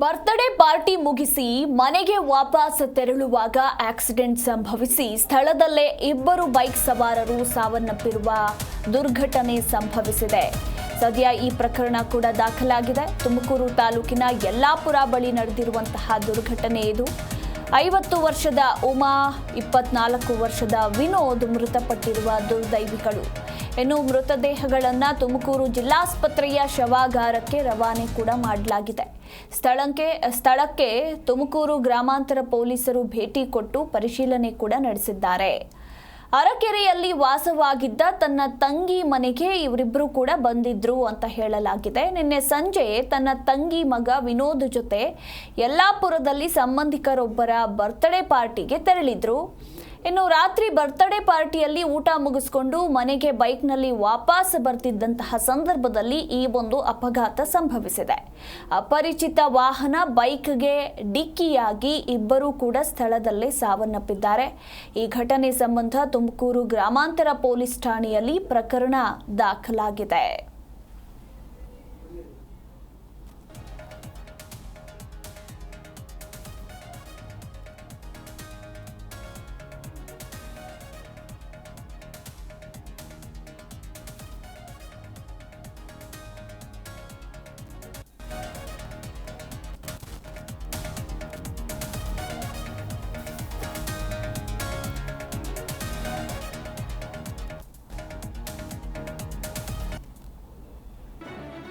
Birthday party ಮುಗಿಸಿ ಮನೆಗೆ ವಾಪಸ್ ತೆರಳುವಾಗ ಆಕ್ಸಿಡೆಂಟ್ ಸಂಭವಿಸಿ ಸ್ಥಳದಲ್ಲೇ ಇಬ್ಬರು ಬೈಕ್ ಸವಾರರು ಸಾವನ್ನಪ್ಪಿರುವ ದುರ್ಘಟನೆ ಸಂಭವಿಸಿದೆ. ಸದ್ಯ ಈ ಪ್ರಕರಣ ಕೂಡ ದಾಖಲಾಗಿದೆ. ತುಮಕೂರು ತಾಲೂಕಿನ ಯಲ್ಲಾಪುರ ಬಳಿ ನಡೆದಿರುವಂತಹ ದುರ್ಘಟನೆ ಇದು. ಐವತ್ತು ವರ್ಷದ ಉಮಾ, ಇಪ್ಪತ್ನಾಲ್ಕು ವರ್ಷದ ವಿನೋದ್ ಮೃತಪಟ್ಟಿರುವ ದುರ್ದೈವಿಗಳು. ಇನ್ನು ಮೃತದೇಹಗಳನ್ನ ತುಮಕೂರು ಜಿಲ್ಲಾಸ್ಪತ್ರೆಯ ಶವಾಗಾರಕ್ಕೆ ರವಾನೆ ಕೂಡ ಮಾಡಲಾಗಿದೆ. ಸ್ಥಳಕ್ಕೆ ಸ್ಥಳಕ್ಕೆ ತುಮಕೂರು ಗ್ರಾಮಾಂತರ ಪೊಲೀಸರು ಭೇಟಿ ಕೊಟ್ಟು ಪರಿಶೀಲನೆ ಕೂಡ ನಡೆಸಿದ್ದಾರೆ. ಅರಕೆರೆಯಲ್ಲಿ ವಾಸವಾಗಿದ್ದ ತನ್ನ ತಂಗಿ ಮನೆಗೆ ಇವರಿಬ್ಬರು ಕೂಡ ಬಂದಿದ್ರು ಅಂತ ಹೇಳಲಾಗಿದೆ. ನಿನ್ನೆ ಸಂಜೆ ತನ್ನ ತಂಗಿ ಮಗ ವಿನೋದ್ ಜೊತೆ ಯಲ್ಲಾಪುರದಲ್ಲಿ ಸಂಬಂಧಿಕರೊಬ್ಬರ ಬರ್ತ್ಡೇ ಪಾರ್ಟಿಗೆ ತೆರಳಿದ್ರು. ಇನ್ನು ರಾತ್ರಿ ಬರ್ತ್ಡೇ ಪಾರ್ಟಿಯಲ್ಲಿ ಊಟ ಮುಗಿಸ್ಕೊಂಡು ಮನೆಗೆ ಬೈಕ್ನಲ್ಲಿ ವಾಪಸ್ ಬರ್ತಿದ್ದಂತಹ ಸಂದರ್ಭದಲ್ಲಿ ಈ ಒಂದು ಅಪಘಾತ ಸಂಭವಿಸಿದೆ. ಅಪರಿಚಿತ ವಾಹನ ಬೈಕ್ಗೆ ಡಿಕ್ಕಿಯಾಗಿ ಇಬ್ಬರೂ ಕೂಡ ಸ್ಥಳದಲ್ಲೇ ಸಾವನ್ನಪ್ಪಿದ್ದಾರೆ. ಈ ಘಟನೆ ಸಂಬಂಧ ತುಮಕೂರು ಗ್ರಾಮಾಂತರ ಪೊಲೀಸ್ ಠಾಣೆಯಲ್ಲಿ ಪ್ರಕರಣ ದಾಖಲಾಗಿದೆ.